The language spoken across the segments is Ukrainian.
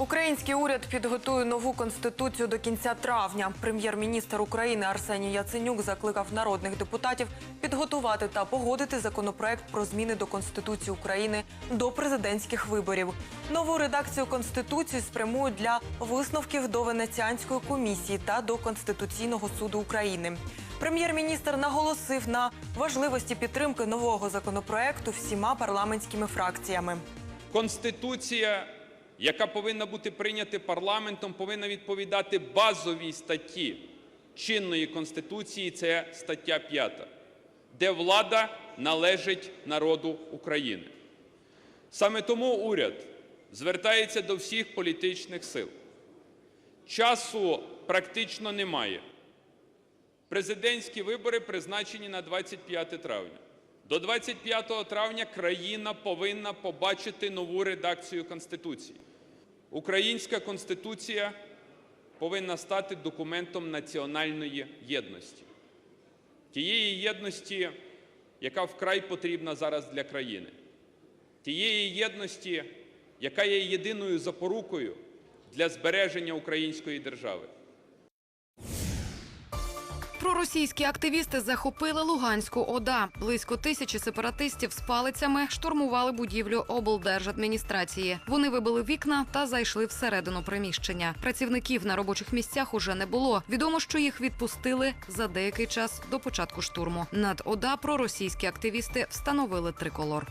Український уряд підготує нову конституцію до кінця травня. Прем'єр-міністр України Арсеній Яценюк закликав народних депутатів підготувати та погодити законопроект про зміни до конституції України до президентських виборів. Нову редакцію конституції спрямують для висновків до Венеціанської комісії та до Конституційного суду України. Прем'єр-міністр наголосив на важливості підтримки нового законопроекту всіма парламентськими фракціями. Конституція, яка повинна бути прийнята парламентом, повинна відповідати базовій статті чинної конституції. Це стаття 5, де влада належить народу України. Саме тому уряд звертається до всіх політичних сил. Часу практично немає. Президентські вибори призначені на 25 травня. До 25 травня країна повинна побачити нову редакцію Конституції. Українська Конституція повинна стати документом національної єдності. Тієї єдності, яка вкрай потрібна зараз для країни. Тієї єдності, яка є єдиною запорукою для збереження української держави. Проросійські активісти захопили Луганську ОДА. Близько тисячі сепаратистів з палицями штурмували будівлю облдержадміністрації. Вони вибили вікна та зайшли всередину приміщення. Працівників на робочих місцях уже не було. Відомо, що їх відпустили за деякий час до початку штурму. Над ОДА проросійські активісти встановили триколор.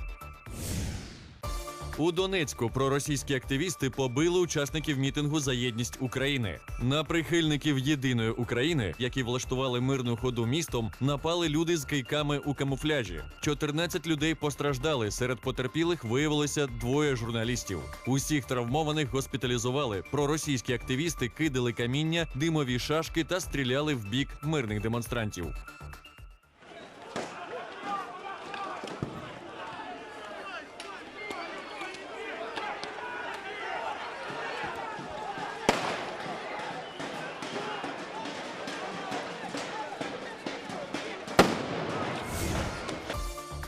У Донецьку проросійські активісти побили учасників мітингу за єдність України. На прихильників єдиної України, які влаштували мирну ходу містом, напали люди з кийками у камуфляжі. 14 людей постраждали. Серед потерпілих виявилося двоє журналістів. Усіх травмованих госпіталізували. Проросійські активісти кидали каміння, димові шашки та стріляли в бік мирних демонстрантів.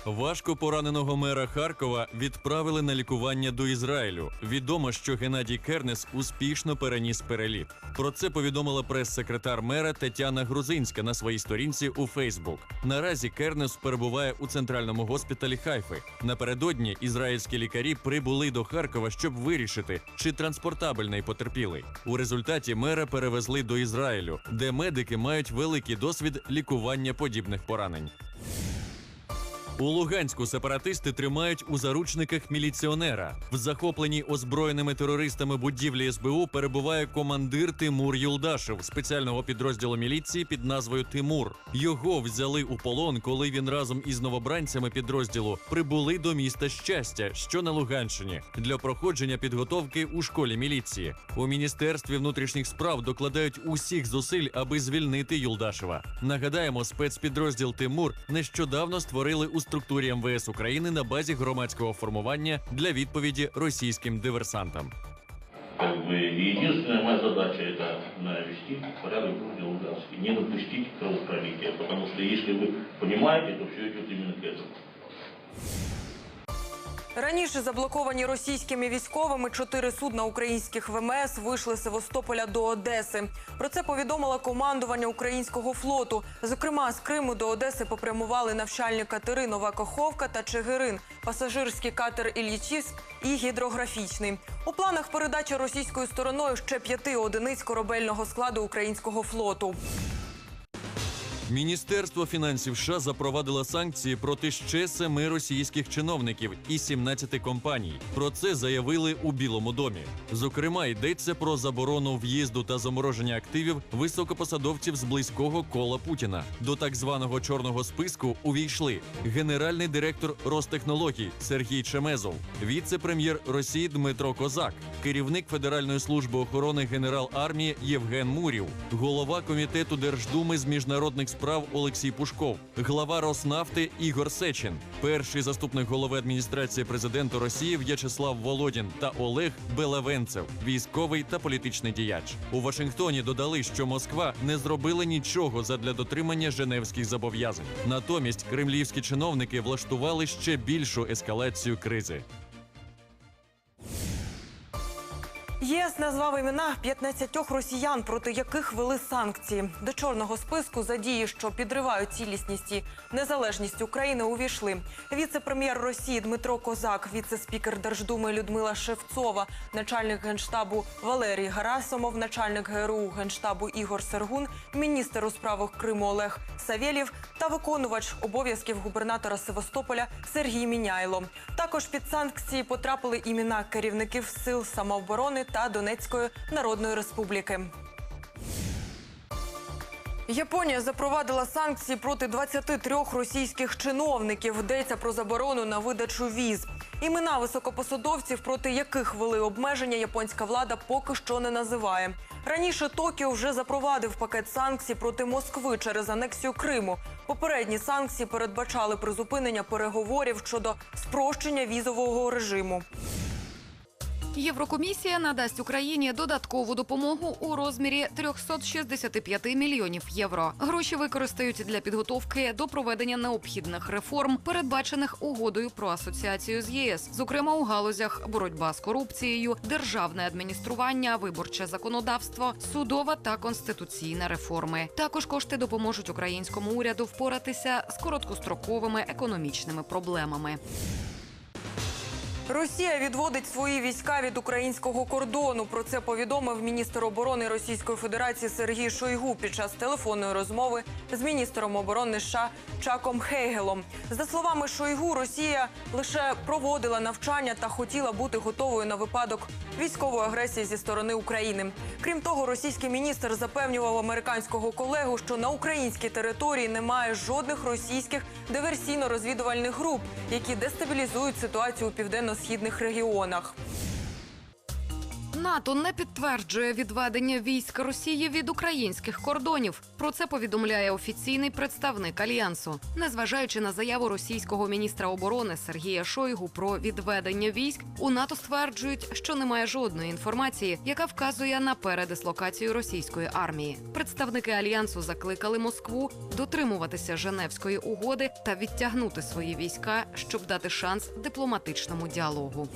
Важко пораненого мера Харкова відправили на лікування до Ізраїлю. Відомо, що Геннадій Кернес успішно переніс переліт. Про це повідомила прес-секретар мера Тетяна Грузинська на своїй сторінці у Фейсбук. Наразі Кернес перебуває у центральному госпіталі Хайфи. Напередодні ізраїльські лікарі прибули до Харкова, щоб вирішити, чи транспортабельний потерпілий. У результаті мера перевезли до Ізраїлю, де медики мають великий досвід лікування подібних поранень. У Луганську сепаратисти тримають у заручниках міліціонера. В захопленій озброєними терористами будівлі СБУ перебуває командир Тимур Юлдашев спеціального підрозділу міліції під назвою Тимур. Його взяли у полон, коли він разом із новобранцями підрозділу прибули до міста щастя, що на Луганщині, для проходження підготовки у школі міліції. У міністерстві внутрішніх справ докладають усіх зусиль, аби звільнити Юлдашева. Нагадаємо, спецпідрозділ Тимур нещодавно створили у структурі МВС України на базі громадського формування для відповіді російським диверсантам. Как бы, и единственная моя задача это навести порядок в городе Луганске, не допустить кровопролития, потому что если вы понимаете, то все идет именно к этому. Раніше заблоковані російськими військовими чотири судна українських ВМС вийшли з Севастополя до Одеси. Про це повідомило командування українського флоту. Зокрема, з Криму до Одеси попрямували навчальні катери Нова Каховка та Чигирин, пасажирський катер Ільїчівськ і гідрографічний. У планах передачі російською стороною ще п'яти одиниць корабельного складу українського флоту. Міністерство фінансів США запровадило санкції проти ще семи російських чиновників і 17 компаній. Про це заявили у Білому домі. Зокрема, йдеться про заборону в'їзду та замороження активів високопосадовців з близького кола Путіна. До так званого чорного списку увійшли генеральний директор Ростехнологій Сергій Чемезов, віце-прем'єр Росії Дмитро Козак, керівник Федеральної служби охорони генерал армії Євген Мурів, голова комітету Держдуми з міжнародних справ Олексій Пушков, глава Роснафти Ігор Сечин, перший заступник голови адміністрації президента Росії В'ячеслав Володін та Олег Белевенцев, військовий та політичний діяч. У Вашингтоні додали, що Москва не зробила нічого задля дотримання женевських зобов'язань. Натомість кремлівські чиновники влаштували ще більшу ескалацію кризи. ЄС назвав імена 15 росіян, проти яких вели санкції. До чорного списку за дії, що підривають цілісність і незалежність України, увійшли віце-прем'єр Росії Дмитро Козак, віце-спікер Держдуми Людмила Шевцова, начальник генштабу Валерій Гарасимов, начальник ГРУ генштабу Ігор Сергун, міністр у справах Криму Олег Савєлєв та виконувач обов'язків губернатора Севастополя Сергій Міняйло. Також під санкції потрапили імена керівників сил самооборони та Донецької Народної Республіки. Японія запровадила санкції проти 23 російських чиновників. Йдеться про заборону на видачу віз. Імена високопосадовців, проти яких ввели обмеження, японська влада поки що не називає. Раніше Токіо вже запровадив пакет санкцій проти Москви через анексію Криму. Попередні санкції передбачали призупинення переговорів щодо спрощення візового режиму. Єврокомісія надасть Україні додаткову допомогу у розмірі 365 мільйонів євро. Гроші використають для підготовки до проведення необхідних реформ, передбачених угодою про асоціацію з ЄС, зокрема у галузях боротьба з корупцією, державне адміністрування, виборче законодавство, судова та конституційна реформи. Також кошти допоможуть українському уряду впоратися з короткостроковими економічними проблемами. Росія відводить свої війська від українського кордону. Про це повідомив міністр оборони Російської Федерації Сергій Шойгу під час телефонної розмови з міністром оборони США Чаком Хейгелом. За словами Шойгу, Росія лише проводила навчання та хотіла бути готовою на випадок військової агресії зі сторони України. Крім того, російський міністр запевнював американського колегу, що на українській території немає жодних російських диверсійно-розвідувальних груп, які дестабілізують ситуацію у південно-східних регіонах. НАТО не підтверджує відведення військ Росії від українських кордонів. Про це повідомляє офіційний представник альянсу. Незважаючи на заяву російського міністра оборони Сергія Шойгу про відведення військ, у НАТО стверджують, що немає жодної інформації, яка вказує на передислокацію російської армії. Представники альянсу закликали Москву дотримуватися Женевської угоди та відтягнути свої війська, щоб дати шанс дипломатичному діалогу.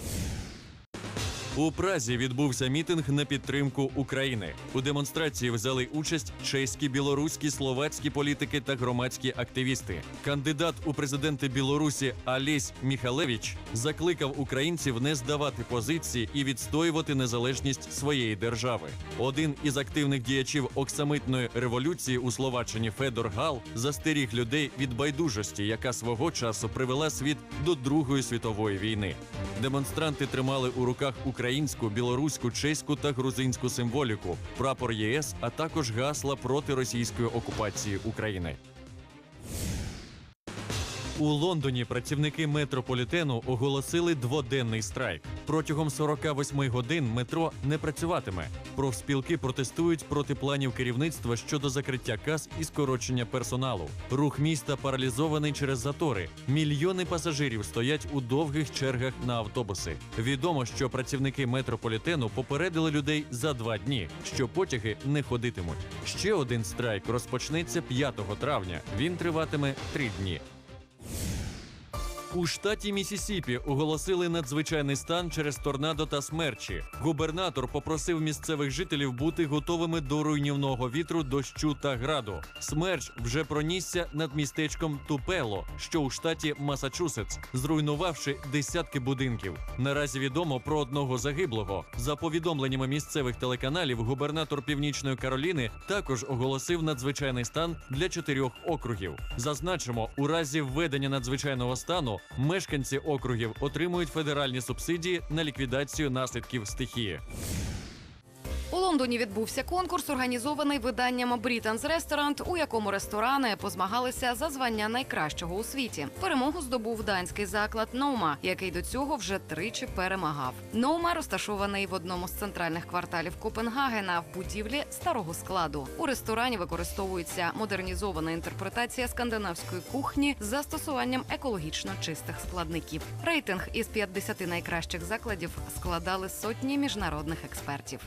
У Празі відбувся мітинг на підтримку України. У демонстрації взяли участь чеські, білоруські, словацькі політики та громадські активісти. Кандидат у президенти Білорусі Алесь Міхалевич закликав українців не здавати позиції і відстоювати незалежність своєї держави. Один із активних діячів оксамитної революції у Словаччині Федор Гал застеріг людей від байдужості, яка свого часу привела світ до Другої світової війни. Демонстранти тримали у руках українську, білоруську, чеську та грузинську символіку, прапор ЄС, а також гасла проти російської окупації України. У Лондоні працівники метрополітену оголосили дводенний страйк. Протягом 48 годин метро не працюватиме. Профспілки протестують проти планів керівництва щодо закриття кас і скорочення персоналу. Рух міста паралізований через затори. Мільйони пасажирів стоять у довгих чергах на автобуси. Відомо, що працівники метрополітену попередили людей за два дні, що потяги не ходитимуть. Ще один страйк розпочнеться 5 травня. Він триватиме три дні. У штаті Місісіпі оголосили надзвичайний стан через торнадо та смерчі. Губернатор попросив місцевих жителів бути готовими до руйнівного вітру, дощу та граду. Смерч вже пронісся над містечком Тупело, що у штаті Масачусетс, зруйнувавши десятки будинків. Наразі відомо про одного загиблого. За повідомленнями місцевих телеканалів, губернатор Північної Кароліни також оголосив надзвичайний стан для чотирьох округів. Зазначимо, у разі введення надзвичайного стану мешканці округів отримують федеральні субсидії на ліквідацію наслідків стихії. Лондоні відбувся конкурс, організований виданням Britain's Restaurant, у якому ресторани позмагалися за звання найкращого у світі. Перемогу здобув данський заклад Нома, який до цього вже тричі перемагав. Нома розташований в одному з центральних кварталів Копенгагена в будівлі старого складу. У ресторані використовується модернізована інтерпретація скандинавської кухні з застосуванням екологічно чистих складників. Рейтинг із 50 найкращих закладів складали сотні міжнародних експертів.